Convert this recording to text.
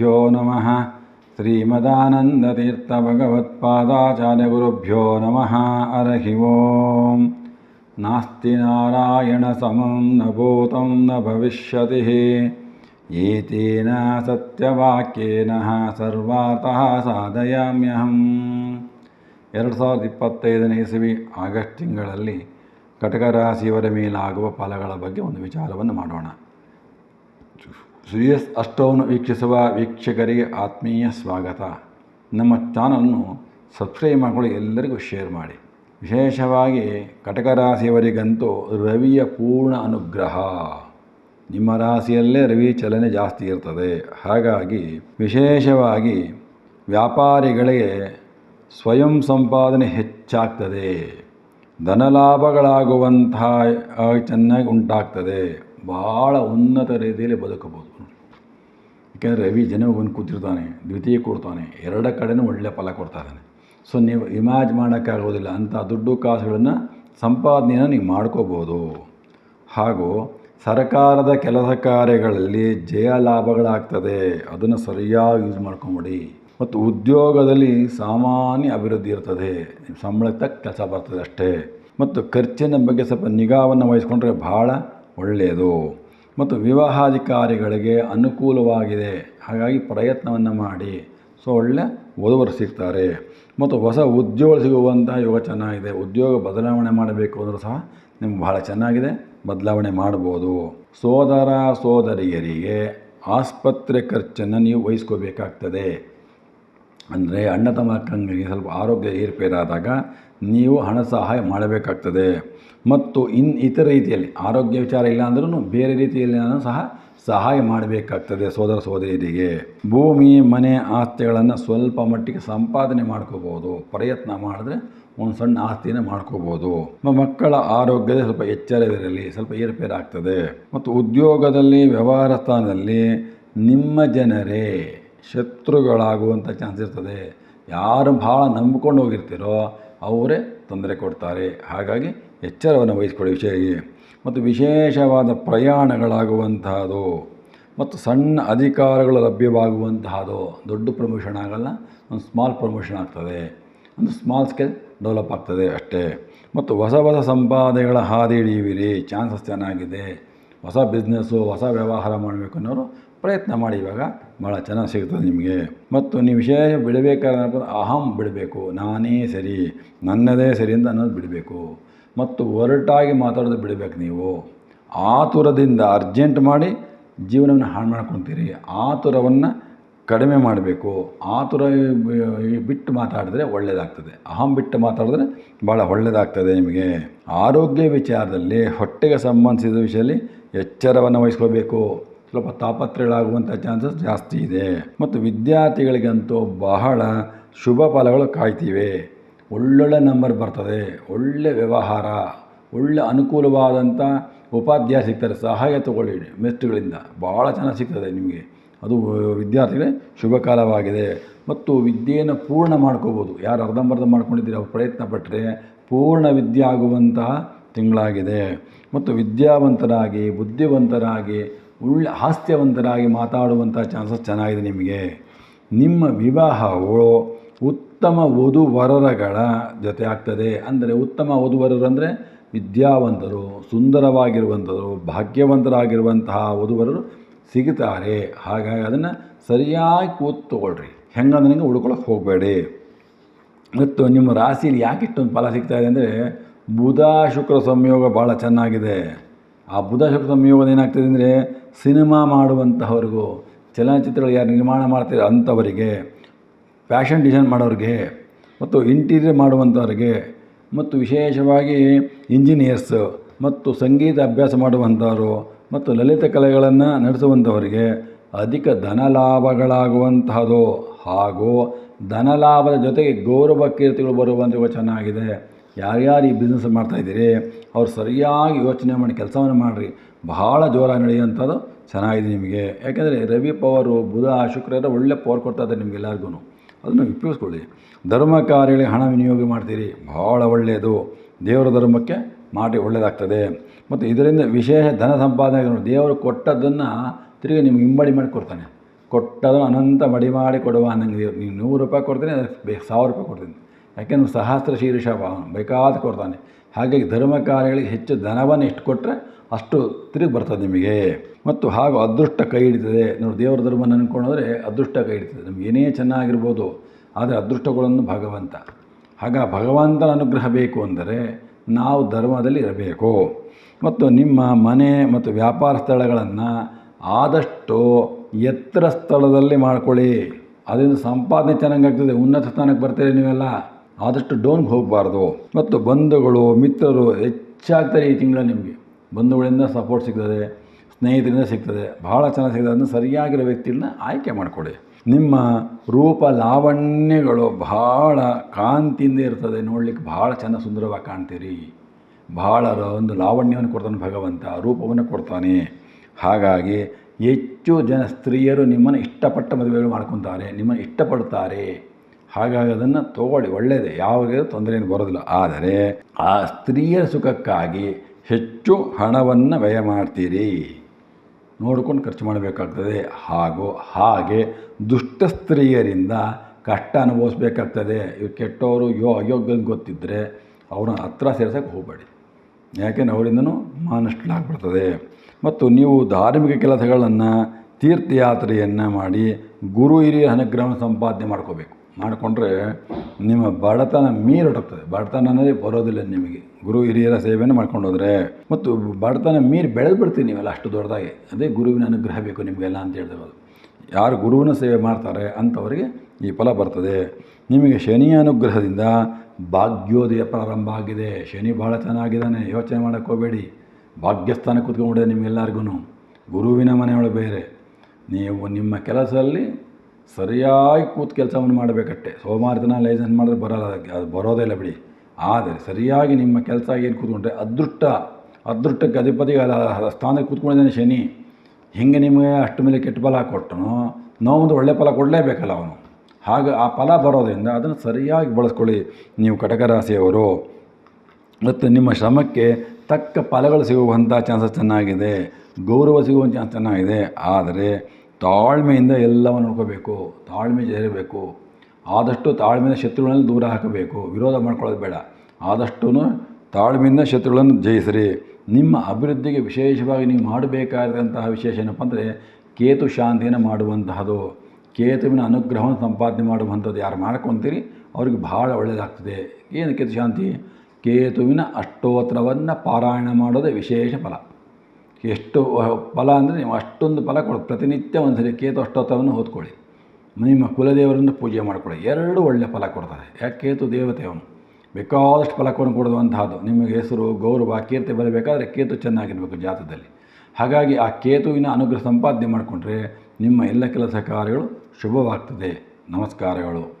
ಶ್ರೀಗುರುಭ್ಯೋ ನಮಃ ಶ್ರೀಮದಾನಂದತೀರ್ಥಭಗವತ್ಪಾದಾಚಾರ್ಯಗುರುಭ್ಯೋ ನಮಃ ಅರ್ಹಿ ಓಂ ನಾಸ್ತಿ ನಾರಾಯಣ ಸಮಂ ನ ಭೂತಂ ನ ಭವಿಷ್ಯತಿ ಏತೇನ ಸತ್ಯವಾಕ್ಯೇನ ಸರ್ವಾತಃ ಸಾಧಯಾಮ್ಯಹಂ ಎರಡು ಸಾವಿರದ ಇಪ್ಪತ್ತೈದನೇ ಇಸವಿ ಆಗಸ್ಟ್ ತಿಂಗಳಲ್ಲಿ ಕಟಕ ರಾಶಿಯವರ ಮೇಲಾಗುವ ಫಲಗಳ ಬಗ್ಗೆ ಒಂದು ವಿಚಾರವನ್ನು ಮಾಡೋಣ. ಶ್ರೀಯಸ್ ಅಷ್ಟವನ್ನು ವೀಕ್ಷಿಸುವ ವೀಕ್ಷಕರಿಗೆ ಆತ್ಮೀಯ ಸ್ವಾಗತ. ನಮ್ಮ ಚಾನಲನ್ನು ಸಬ್ಸ್ಕ್ರೈಬ್ ಮಾಡಿಕೊಳ್ಳಿ, ಎಲ್ಲರಿಗೂ ಶೇರ್ ಮಾಡಿ. ವಿಶೇಷವಾಗಿ ಕಟಕ ರಾಶಿಯವರಿಗಂತೂ ರವಿಯ ಪೂರ್ಣ ಅನುಗ್ರಹ. ನಿಮ್ಮ ರಾಶಿಯಲ್ಲೇ ರವಿ ಚಲನೆ ಜಾಸ್ತಿ ಇರ್ತದೆ. ಹಾಗಾಗಿ ವಿಶೇಷವಾಗಿ ವ್ಯಾಪಾರಿಗಳಿಗೆ ಸ್ವಯಂ ಸಂಪಾದನೆ ಹೆಚ್ಚಾಗ್ತದೆ. ಧನಲಾಭಗಳಾಗುವಂತಹ ಲಾಭಗಳಾಗುವಂತಹ ಚೆನ್ನಾಗಿ ಉಂಟಾಗ್ತದೆ. ಭಾಳ ಉನ್ನತ ರೀತಿಯಲ್ಲಿ ಬದುಕಬಹುದು. ಯಾಕೆಂದರೆ ರವಿ ಒಂದು ಕೂತಿರ್ತಾನೆ, ದ್ವಿತೀಯ ಕೊಡ್ತಾನೆ, ಎರಡ ಕಡೆಯೂ ಒಳ್ಳೆಯ ಫಲ ಕೊಡ್ತಾ ಇದ್ದಾನೆ. ಸೊ ನೀವು ಇಮ್ಯಾಜ್ ಮಾಡೋಕ್ಕಾಗೋದಿಲ್ಲ, ಅಂಥ ದುಡ್ಡು ಕಾಸುಗಳನ್ನು ಸಂಪಾದನೆಯನ್ನು ನೀವು ಮಾಡ್ಕೋಬೋದು. ಹಾಗೂ ಸರ್ಕಾರದ ಕೆಲಸ ಕಾರ್ಯಗಳಲ್ಲಿ ಜಯ ಲಾಭಗಳಾಗ್ತದೆ, ಅದನ್ನು ಸರಿಯಾಗಿ ಯೂಸ್ ಮಾಡ್ಕೊಂಬಿಡಿ. ಮತ್ತು ಉದ್ಯೋಗದಲ್ಲಿ ಸಾಮಾನ್ಯ ಅಭಿವೃದ್ಧಿ ಇರ್ತದೆ ಸಂಬಳಕ್ಕೆ ತಕ್ಕ ಕೆಲಸ ಬರ್ತದೆ ಅಷ್ಟೇ. ಮತ್ತು ಖರ್ಚಿನ ಬಗ್ಗೆ ಸ್ವಲ್ಪ ನಿಗಾವನ್ನು ವಹಿಸ್ಕೊಂಡ್ರೆ ಭಾಳ ಒಳ್ಳೆಯದು. ಮತ್ತು ವಿವಾಹಾಧಿಕಾರಿಗಳಿಗೆ ಅನುಕೂಲವಾಗಿದೆ. ಹಾಗಾಗಿ ಪ್ರಯತ್ನವನ್ನು ಮಾಡಿ. ಸೊ, ಒಳ್ಳೆ ವಧುವರು ಸಿಗ್ತಾರೆ. ಮತ್ತು ಹೊಸ ಉದ್ಯೋಗ ಸಿಗುವಂತಹ ಯೋಗ ಚೆನ್ನಾಗಿದೆ. ಉದ್ಯೋಗ ಬದಲಾವಣೆ ಮಾಡಬೇಕು ಅಂದರೂ ಸಹ ನಿಮ್ಗೆ ಭಾಳ ಚೆನ್ನಾಗಿದೆ. ಬದಲಾವಣೆ ಮಾಡ್ಬೋದು. ಸೋದರ ಸೋದರಿಯರಿಗೆ ಆಸ್ಪತ್ರೆ ಖರ್ಚನ್ನು ನೀವು ವಹಿಸ್ಕೋಬೇಕಾಗ್ತದೆ. ಅಂದರೆ ಅಣ್ಣ ತಮ್ಮ ಅಕ್ಕಂಗೆ ಸ್ವಲ್ಪ ಆರೋಗ್ಯ ಏರ್ಪೇರಾದಾಗ ನೀವು ಹಣ ಸಹಾಯ ಮಾಡಬೇಕಾಗ್ತದೆ. ಮತ್ತು ಇನ್ ಇತರ ರೀತಿಯಲ್ಲಿ ಆರೋಗ್ಯ ವಿಚಾರ ಇಲ್ಲ ಅಂದ್ರೂ ಬೇರೆ ರೀತಿಯಲ್ಲಿ ನಾನು ಸಹ ಸಹಾಯ ಮಾಡಬೇಕಾಗ್ತದೆ ಸೋದರ ಸೋದರಿಯರಿಗೆ. ಭೂಮಿ, ಮನೆ ಆಸ್ತಿಗಳನ್ನು ಸ್ವಲ್ಪ ಮಟ್ಟಿಗೆ ಸಂಪಾದನೆ ಮಾಡ್ಕೋಬೋದು. ಪ್ರಯತ್ನ ಮಾಡಿದ್ರೆ ಒಂದು ಸಣ್ಣ ಆಸ್ತಿನ ಮಾಡ್ಕೋಬೋದು. ಮಕ್ಕಳ ಆರೋಗ್ಯದ ಸ್ವಲ್ಪ ಎಚ್ಚರವಿರಲಿ ಸ್ವಲ್ಪ ಏರುಪೇರಾಗ್ತದೆ ಮತ್ತು ಉದ್ಯೋಗದಲ್ಲಿ, ವ್ಯವಹಾರ ಸ್ಥಾನದಲ್ಲಿ ನಿಮ್ಮ ಜನರೇ ಶತ್ರುಗಳಾಗುವಂಥ ಚಾನ್ಸ್ ಇರ್ತದೆ. ಯಾರು ಭಾಳ ನಂಬ್ಕೊಂಡು ಹೋಗಿರ್ತೀರೋ ಅವರೇ ತೊಂದರೆ ಕೊಡ್ತಾರೆ. ಹಾಗಾಗಿ ಎಚ್ಚರವನ್ನು ವಹಿಸಿಕೊಳ್ಳಿ ವಿಷಯ ಮತ್ತು ವಿಶೇಷವಾದ ಪ್ರಯಾಣಗಳಾಗುವಂತಹದು ಮತ್ತು ಸಣ್ಣ ಅಧಿಕಾರಗಳು ಲಭ್ಯವಾಗುವಂತಹದು, ದೊಡ್ಡ ಪ್ರಮೋಷನ್ ಆಗಲ್ಲ, ಒಂದು ಸ್ಮಾಲ್ ಪ್ರಮೋಷನ್ ಆಗ್ತದೆ. ಒಂದು ಸ್ಮಾಲ್ ಸ್ಕೇಲ್ ಡೆವಲಪ್ ಆಗ್ತದೆ ಅಷ್ಟೇ. ಮತ್ತು ಹೊಸ ಹೊಸ ಸಂಪಾದನೆಗಳ ಹಾದಿ ಹಿಡಿಯುವಿರಿ ಚಾನ್ಸಸ್ ಚೆನ್ನಾಗಿದೆ. ಹೊಸ ಬಿಸ್ನೆಸ್ಸು ಹೊಸ ವ್ಯವಹಾರ ಮಾಡಬೇಕು ಅನ್ನೋರು ಪ್ರಯತ್ನ ಮಾಡಿ ಇವಾಗ ಭಾಳ ಚೆನ್ನಾಗಿ ಸಿಗ್ತದೆ ನಿಮಗೆ. ಮತ್ತು ನೀವು ವಿಶೇಷ ಬಿಡಬೇಕಾದ್ರೆ ಅಹಂ ಬಿಡಬೇಕು. ನಾನೇ ಸರಿ, ನನ್ನದೇ ಸರಿ ಅಂತ ಅನ್ನೋದು ಬಿಡಬೇಕು. ಮತ್ತು ಒರಟಾಗಿ ಮಾತಾಡೋದು ಬಿಡಬೇಕು ನೀವು. ಆತುರದಿಂದ ಅರ್ಜೆಂಟ್ ಮಾಡಿ ಜೀವನವನ್ನು ಹಾಳು ಮಾಡ್ಕೊತೀರಿ. ಆತುರವನ್ನು ಕಡಿಮೆ ಮಾಡಬೇಕು. ಆತುರ ಬಿಟ್ಟು ಮಾತಾಡಿದ್ರೆ ಒಳ್ಳೆಯದಾಗ್ತದೆ ಅಹಂ ಬಿಟ್ಟು ಮಾತಾಡಿದ್ರೆ ಭಾಳ ಒಳ್ಳೆಯದಾಗ್ತದೆ ನಿಮಗೆ. ಆರೋಗ್ಯ ವಿಚಾರದಲ್ಲಿ ಹೊಟ್ಟೆಗೆ ಸಂಬಂಧಿಸಿದ ವಿಷಯದಲ್ಲಿ ಎಚ್ಚರವನ್ನು ವಹಿಸ್ಕೋಬೇಕು. ಸ್ವಲ್ಪ ತಾಪತ್ರಯಗಳಾಗುವಂಥ ಚಾನ್ಸಸ್ ಜಾಸ್ತಿ ಇದೆ. ಮತ್ತು ವಿದ್ಯಾರ್ಥಿಗಳಿಗಂತೂ ಬಹಳ ಶುಭ ಫಲಗಳು ಕಾಯ್ತಿವೆ. ಒಳ್ಳೊಳ್ಳೆ ನಂಬರ್ ಬರ್ತದೆ, ಒಳ್ಳೆ ವ್ಯವಹಾರ, ಒಳ್ಳೆ ಅನುಕೂಲವಾದಂಥ ಉಪಾಧ್ಯಾಯ ಸಿಗ್ತಾರೆ, ಸಹಾಯ ತಗೊಳ್ಳಿ ಮೆಸ್ಟ್ಗಳಿಂದ ಭಾಳ ಚೆನ್ನಾಗಿ ಸಿಗ್ತದೆ ನಿಮಗೆ. ಅದು ವಿದ್ಯಾರ್ಥಿಗಳಿಗೆ ಶುಭ ಕಾಲವಾಗಿದೆ. ಮತ್ತು ವಿದ್ಯೆಯನ್ನು ಪೂರ್ಣ ಮಾಡ್ಕೋಬೋದು. ಯಾರು ಅರ್ಧಂಬರ್ಧ ಮಾಡ್ಕೊಂಡಿದ್ದೀರಿ, ಅವ್ರು ಪ್ರಯತ್ನ ಪಟ್ಟರೆ ಪೂರ್ಣ ವಿದ್ಯೆ ಆಗುವಂತಹ ತಿಂಗಳಾಗಿದೆ. ಮತ್ತು ವಿದ್ಯಾವಂತರಾಗಿ, ಬುದ್ಧಿವಂತರಾಗಿ ಒಳ್ಳೆ ಹಾಸ್ಯವಂತರಾಗಿ ಮಾತಾಡುವಂಥ ಚಾನ್ಸಸ್ ಚೆನ್ನಾಗಿದೆ ನಿಮಗೆ. ನಿಮ್ಮ ವಿವಾಹವು ಉತ್ತಮ ವಧುವರರಗಳ ಜೊತೆ ಆಗ್ತದೆ. ಅಂದರೆ ಉತ್ತಮ ವಧುವರರು ಅಂದರೆ ವಿದ್ಯಾವಂತರು, ಸುಂದರವಾಗಿರುವಂಥವರು, ಭಾಗ್ಯವಂತರಾಗಿರುವಂತಹ ವಧುವರರು ಸಿಗುತ್ತಾರೆ ಹಾಗಾಗಿ ಅದನ್ನು ಸರಿಯಾಗಿ ಕೂತು ಹೆಂಗೆ ಹೆಂಗಂದ್ರೆ ನಿಮಗೆ ಉಳ್ಕೊಳಕ್ಕೆ ಹೋಗಬೇಡಿ. ಮತ್ತು ನಿಮ್ಮ ರಾಶಿಯಲ್ಲಿ ಯಾಕೆ ಇಷ್ಟೊಂದು ಫಲ ಸಿಗ್ತಾ ಇದೆ ಅಂದರೆ ಬುಧ ಶುಕ್ರ ಸಂಯೋಗ ಭಾಳ ಚೆನ್ನಾಗಿದೆ. ಆ ಬುಧ ಶುಕ್ರ ಸಂಯೋಗದ ಏನಾಗ್ತದೆ ಅಂದರೆ ಸಿನಿಮಾ ಮಾಡುವಂತಹವ್ರಿಗೂ, ಚಲನಚಿತ್ರಗಳು ಯಾರು ನಿರ್ಮಾಣ ಮಾಡ್ತಾರೆ ಅಂಥವರಿಗೆ, ಫ್ಯಾಷನ್ ಡಿಸೈನ್ ಮಾಡೋರಿಗೆ, ಮತ್ತು ಇಂಟೀರಿಯರ್ ಮಾಡುವಂಥವ್ರಿಗೆ ಮತ್ತು ವಿಶೇಷವಾಗಿ ಇಂಜಿನಿಯರ್ಸ್ ಮತ್ತು ಸಂಗೀತ ಅಭ್ಯಾಸ ಮಾಡುವಂಥವರು ಮತ್ತು ಲಲಿತ ಕಲೆಗಳನ್ನು ನಡೆಸುವಂಥವರಿಗೆ ಅಧಿಕ ಧನ ಲಾಭಗಳಾಗುವಂತಹದ್ದು ಹಾಗೂ ಧನ ಲಾಭದ ಜೊತೆಗೆ ಗೌರವ ಕೀರ್ತಿಗಳು ಬರುವಂಥ ಚೆನ್ನಾಗಿದೆ. ಯಾರ್ಯಾರು ಈ ಬಿಸ್ನೆಸ್ ಮಾಡ್ತಾಯಿದ್ದೀರಿ ಅವ್ರು ಸರಿಯಾಗಿ ಯೋಚನೆ ಮಾಡಿ ಕೆಲಸವನ್ನು ಮಾಡಿರಿ. ಬಹಳ ಜೋರಾಗಿ ನಡೆಯುವಂಥದ್ದು ಚೆನ್ನಾಗಿದೆ ನಿಮಗೆ. ಯಾಕೆಂದರೆ ರವಿ ಪವರು, ಬುಧ ಶುಕ್ರರ ಒಳ್ಳೆ ಪವರ್ ಕೊಡ್ತಾ ಇದ್ದಾರೆ ನಿಮಗೆಲ್ಲರಿಗೂ ಅದನ್ನು ಉಪಯೋಗಿಸ್ಕೊಳ್ಳಿ ಧರ್ಮ ಕಾರ್ಯಗಳಿಗೆ ಹಣ ವಿನಿಯೋಗ ಮಾಡ್ತೀರಿ ಭಾಳ ಒಳ್ಳೆಯದು. ದೇವರ ಧರ್ಮಕ್ಕೆ ಮಾಡಿ ಒಳ್ಳೆಯದಾಗ್ತದೆ ಮತ್ತು ಇದರಿಂದ ವಿಶೇಷ ಧನ ಸಂಪಾದನೆ ದೇವರು ಕೊಟ್ಟದ್ದನ್ನು ತಿರುಗಿ ನಿಮ್ಗೆ ಹಿಂಬಡಿ ಮಾಡಿ ಕೊಡ್ತಾನೆ. ಕೊಟ್ಟದನ್ನು ಅನಂತ ಮಡಿ ಮಾಡಿ ಕೊಡುವ ಅನ್ನಂಗೆ ನೀವು ನೂರು ರೂಪಾಯಿ ಕೊಡ್ತೀನಿ ಅದಕ್ಕೆ ಸಾವಿರ ರೂಪಾಯಿ ಕೊಡ್ತೀನಿ. ಯಾಕೆಂದ್ರೆ ಸಹಸ್ರ ಶೀರ್ಷ ಬೇಕಾದ ಕೊಡ್ತಾನೆ. ಹಾಗಾಗಿ ಧರ್ಮ ಕಾರ್ಯಗಳಿಗೆ ಹೆಚ್ಚು ಧನವನ್ನು ಎಷ್ಟು ಕೊಟ್ಟರೆ ಅಷ್ಟು ತಿರುಗಿ ಬರ್ತದೆ ನಿಮಗೆ. ಮತ್ತು ಹಾಗೂ ಅದೃಷ್ಟ ಕೈ ಹಿಡಿತದೆ. ನೋಡಿ, ದೇವರ ಧರ್ಮ ಅನ್ಕೊಂಡ್ರೆ ಅದೃಷ್ಟ ಕೈ ಹಿಡಿತದೆ. ನಮ್ಗೆ ಏನೇ ಚೆನ್ನಾಗಿರ್ಬೋದು, ಆದರೆ ಅದೃಷ್ಟಗಳನ್ನು ಭಗವಂತ. ಆಗ ಭಗವಂತನ ಅನುಗ್ರಹ ಬೇಕು ಅಂದರೆ ನಾವು ಧರ್ಮದಲ್ಲಿ ಇರಬೇಕು. ಮತ್ತು ನಿಮ್ಮ ಮನೆ ಮತ್ತು ವ್ಯಾಪಾರ ಸ್ಥಳಗಳನ್ನು ಆದಷ್ಟು ಎತ್ತರ ಸ್ಥಳದಲ್ಲಿ ಮಾಡಿಕೊಳ್ಳಿ. ಅದರಿಂದ ಸಂಪಾದನೆ ಚೆನ್ನಾಗಾಗ್ತದೆ ಉನ್ನತ ಸ್ಥಾನಕ್ಕೆ ಬರ್ತೀರಿ ನೀವೆಲ್ಲ. ಆದಷ್ಟು ಡೌನ್ಗೆ ಹೋಗಬಾರ್ದು. ಮತ್ತು ಬಂಧುಗಳು, ಮಿತ್ರರು ಹೆಚ್ಚಾಗ್ತಾರೆ ಈ ತಿಂಗಳ ನಿಮಗೆ. ಬಂಧುಗಳಿಂದ ಸಪೋರ್ಟ್ ಸಿಗ್ತದೆ, ಸ್ನೇಹಿತರಿಂದ ಸಿಗ್ತದೆ ಭಾಳ ಚೆನ್ನಾಗಿ ಸಿಗ್ತದೆ. ಅದನ್ನು ಸರಿಯಾಗಿರೋ ವ್ಯಕ್ತಿಗಳನ್ನ ಆಯ್ಕೆ ಮಾಡಿಕೊಡಿ ನಿಮ್ಮ ರೂಪ ಲಾವಣ್ಯಗಳು ಭಾಳ ಕಾಂತಿಯಿಂದ ಇರ್ತದೆ. ನೋಡಲಿಕ್ಕೆ ಭಾಳ ಚೆನ್ನಾಗಿ ಸುಂದರವಾಗಿ ಕಾಣ್ತೀರಿ. ಭಾಳ ಒಂದು ಲಾವಣ್ಯವನ್ನು ಕೊಡ್ತಾನೆ ಭಗವಂತ, ರೂಪವನ್ನು ಕೊಡ್ತಾನೆ. ಹಾಗಾಗಿ ಹೆಚ್ಚು ಜನ ಸ್ತ್ರೀಯರು ನಿಮ್ಮನ್ನು ಇಷ್ಟಪಟ್ಟ ಮದುವೆಗಳು ಮಾಡ್ಕೊತಾರೆ, ನಿಮ್ಮನ್ನು ಇಷ್ಟಪಡ್ತಾರೆ. ಹಾಗಾಗಿ ಅದನ್ನು ತಗೊಳ್ಳಿ. ಒಳ್ಳೆಯದೇ ಯಾವಾಗ ತೊಂದರೆ ಏನು ಬರೋದಿಲ್ಲ. ಆದರೆ ಆ ಸ್ತ್ರೀಯರ ಸುಖಕ್ಕಾಗಿ ಹೆಚ್ಚು ಹಣವನ್ನು ವ್ಯಯ ಮಾಡ್ತೀರಿ. ನೋಡ್ಕೊಂಡು ಖರ್ಚು ಮಾಡಬೇಕಾಗ್ತದೆ. ಹಾಗೂ ಹಾಗೆ ದುಷ್ಟ ಸ್ತ್ರೀಯರಿಂದ ಕಷ್ಟ ಅನುಭವಿಸ್ಬೇಕಾಗ್ತದೆ. ಇವ್ರು ಕೆಟ್ಟವರು ಯೋ ಅಯೋಗ್ಯ ಗೊತ್ತಿದ್ದರೆ ಅವ್ರನ್ನ ಹತ್ರ ಸೇರ್ಸೋಕ್ಕೆ ಹೋಗಬೇಡಿ. ಯಾಕೆಂದ್ರೆ ಅವರಿಂದನೂ ಮಾನಷ್ಟಾಗ್ಬಿಡ್ತದೆ ಮತ್ತು ನೀವು ಧಾರ್ಮಿಕ ಕೆಲಸಗಳನ್ನು, ತೀರ್ಥಯಾತ್ರೆಯನ್ನು ಮಾಡಿ ಗುರು ಹಿರಿಯ ಅನುಗ್ರಹ ಸಂಪಾದನೆ ಮಾಡ್ಕೋಬೇಕು. ಮಾಡಿಕೊಂಡ್ರೆ ನಿಮ್ಮ ಬಡತನ ಮೀರೊಟ್ಟುತ್ತದೆ ಬಡತನ ಅನ್ನೋದೇ ಬರೋದಿಲ್ಲ ನಿಮಗೆ. ಗುರು ಹಿರಿಯರ ಸೇವೆಯನ್ನು ಮಾಡ್ಕೊಂಡು ಹೋದರೆ ಮತ್ತು ಬಡತನ ಮೀರಿ ಬೆಳೆದು ಬಿಡ್ತೀವಿ ನೀವೆಲ್ಲ ಅಷ್ಟು ದೊಡ್ಡದಾಗಿ. ಅದೇ ಗುರುವಿನ ಅನುಗ್ರಹ ಬೇಕು ನಿಮಗೆಲ್ಲ ಅಂತ ಹೇಳ್ತಿರೋದು. ಯಾರು ಗುರುವಿನ ಸೇವೆ ಮಾಡ್ತಾರೆ ಅಂಥವರಿಗೆ ಈ ಫಲ ಬರ್ತದೆ. ನಿಮಗೆ ಶನಿಯ ಅನುಗ್ರಹದಿಂದ ಭಾಗ್ಯೋದಯ ಪ್ರಾರಂಭ ಆಗಿದೆ. ಶನಿ ಭಾಳ ಚೆನ್ನಾಗಿದ್ದಾನೆ. ಯೋಚನೆ ಮಾಡೋಕ್ಕೋಗಬೇಡಿ ಭಾಗ್ಯಸ್ಥಾನ ಕೂತ್ಕೊಂಡ್ಬಿಡಿದೆ ನಿಮಗೆಲ್ಲರಿಗೂ ಗುರುವಿನ ಮನೆಯೊಳಗೆ ಬೇರೆ. ನೀವು ನಿಮ್ಮ ಕೆಲಸದಲ್ಲಿ ಸರಿಯಾಗಿ ಕೂತು ಕೆಲಸವನ್ನು ಮಾಡಬೇಕಟ್ಟೆ ಸೋಮವಾರ ದಿನ ಲೈಸೆನ್ಸ್ ಮಾಡಿದ್ರೆ ಬರೋಲ್ಲ ಅದಕ್ಕೆ. ಅದು ಬರೋದೇ ಇಲ್ಲ ಬಿಡಿ. ಆದರೆ ಸರಿಯಾಗಿ ನಿಮ್ಮ ಕೆಲಸ ಏನು ಕೂತ್ಕೊಂಡ್ರೆ ಅದೃಷ್ಟ, ಅದೃಷ್ಟಕ್ಕೆ ಅಧಿಪತಿ ಸ್ಥಾನಕ್ಕೆ ಕೂತ್ಕೊಂಡಿದ್ದಾನೆ ಶನಿ. ಹೆಂಗೆ ನಿಮಗೆ ಅಷ್ಟು ಮೇಲೆ ಕೆಟ್ಟ ಫಲ ಕೊಟ್ಟನೋ. ಒಂದು ಒಳ್ಳೆ ಫಲ ಕೊಡಲೇಬೇಕಲ್ಲ ಅವನು. ಹಾಗೆ ಆ ಫಲ ಬರೋದರಿಂದ ಅದನ್ನು ಸರಿಯಾಗಿ ಬಳಸ್ಕೊಳ್ಳಿ ನೀವು ಕಟಕ ರಾಶಿಯವರು. ಮತ್ತು ನಿಮ್ಮ ಶ್ರಮಕ್ಕೆ ತಕ್ಕ ಫಲಗಳು ಸಿಗುವಂಥ ಚಾನ್ಸಸ್ ಚೆನ್ನಾಗಿದೆ. ಗೌರವ ಸಿಗುವಂಥ ಚಾನ್ಸ್ ಚೆನ್ನಾಗಿದೆ. ಆದರೆ ತಾಳ್ಮೆಯಿಂದ ಎಲ್ಲವನ್ನು ನೋಡ್ಕೋಬೇಕು, ತಾಳ್ಮೆ ಇರಬೇಕು ಆದಷ್ಟು ತಾಳ್ಮೆಯಿಂದ ಶತ್ರುಗಳನ್ನು ದೂರ ಹಾಕಬೇಕು, ವಿರೋಧ ಮಾಡ್ಕೊಳ್ಳೋದು ಬೇಡ. ಆದಷ್ಟು ತಾಳ್ಮೆಯಿಂದ ಶತ್ರುಗಳನ್ನು ಜಯಿಸಿರಿ. ನಿಮ್ಮ ಅಭಿವೃದ್ಧಿಗೆ ವಿಶೇಷವಾಗಿ ನೀವು ಮಾಡಬೇಕಾದಂತಹ ವಿಶೇಷ ಏನಪ್ಪ ಅಂದರೆ ಕೇತು ಶಾಂತಿಯನ್ನು ಮಾಡುವಂತಹದು. ಕೇತುವಿನ ಅನುಗ್ರಹವನ್ನು ಸಂಪಾದನೆ ಮಾಡುವಂಥದ್ದು ಯಾರು ಮಾಡ್ಕೊತೀರಿ? ಅವ್ರಿಗೆ ಭಾಳ ಒಳ್ಳೆಯದಾಗ್ತದೆ ಏನು ಕೇತು ಶಾಂತಿ? ಕೇತುವಿನ ಅಷ್ಟೋತ್ತರವನ್ನು ಪಾರಾಯಣ ಮಾಡೋದೇ ವಿಶೇಷ ಫಲ. ಎಷ್ಟು ಫಲ ಅಂದರೆ ನೀವು ಅಷ್ಟೊಂದು ಫಲ ಕೊಡು. ಪ್ರತಿನಿತ್ಯ ಒಂದ್ಸರಿ ಕೇತು ಅಷ್ಟೋತ್ತರವನ್ನು ಓದ್ಕೊಳ್ಳಿ. ನಿಮ್ಮ ಕುಲದೇವರನ್ನು ಪೂಜೆ ಮಾಡಿಕೊಳ್ಳಿ. ಎರಡು ಒಳ್ಳೆಯ ಫಲ ಕೊಡ್ತಾರೆ. ಯಾಕೆ? ಕೇತು ದೇವತೆ ಅವನು. ಬೇಕಾದಷ್ಟು ಫಲವನ್ನು ಕೊಡುವಂತಹದ್ದು ನಿಮಗೆ ಹೆಸರು, ಗೌರವ, ಕೀರ್ತಿ ಬರಬೇಕಾದ್ರೆ ಕೇತು ಚೆನ್ನಾಗಿರಬೇಕು ಜಾತದಲ್ಲಿ. ಹಾಗಾಗಿ ಆ ಕೇತುವಿನ ಅನುಗ್ರಹ ಸಂಪಾದನೆ ಮಾಡಿಕೊಂಡ್ರೆ ನಿಮ್ಮ ಎಲ್ಲ ಕೆಲಸ ಕಾರ್ಯಗಳು ಶುಭವಾಗ್ತದೆ. ನಮಸ್ಕಾರಗಳು.